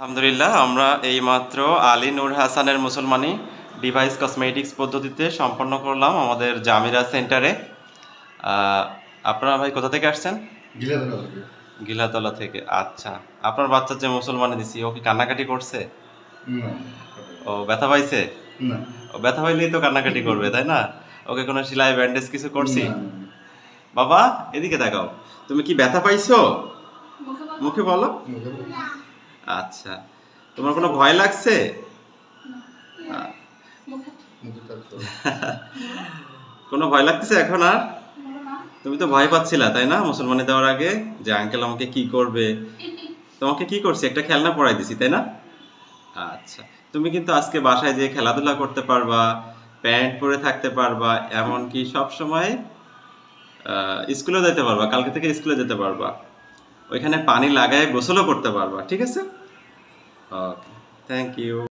আলহামদুলিল্লাহ আমরা এইমাত্র আলী নূর হাসানের মুসলমানি ডিভাইস কসমেটিক্স পদ্ধতিতে সম্পন্ন করলাম আমাদের জামিরা সেন্টারে। আপনারা ভাই কোথা থেকে আসছেন? গিলাতলা থেকে। আচ্ছা। আপনার বাচ্চার যে মুসলমানি দিছি ও কি কান্নাকাটি করছে? ও ব্যথা পাইছে? ও ব্যথা পাইলেই তো কান্নাকাটি করবে তাই না? ওকে কোনো সেলাই ব্যান্ডেজ কিছু করছি? বাবা এদিকে দেখাও তুমি কি ব্যথা পাইছো? মুখে বলো। আচ্ছা। তোমার কোনো ভয় লাগছে। কোনো ভয় লাগতেছে এখন আর? তুমি তো ভয় পাচ্ছিলা তাই না? মুসলমানি দেওয়ার আগে যে আঙ্কেল আমাকে কি করবে? তোমাকে কি করছি? একটা খেলনা পড়াই দিছি তাই না? আচ্ছা। তুমি কিন্তু আজকে বাসায় যেয়ে খেলাধুলা করতে পারবা প্যান্ট পরে থাকতে পারবা এমনকি সব সময় স্কুলে যেতে পারবা কালকে থেকে স্কুলে যেতে পারবা। ওইখানে পানি লাগায় গোসলও করতে পারবা ঠিক আছে? Okay thank you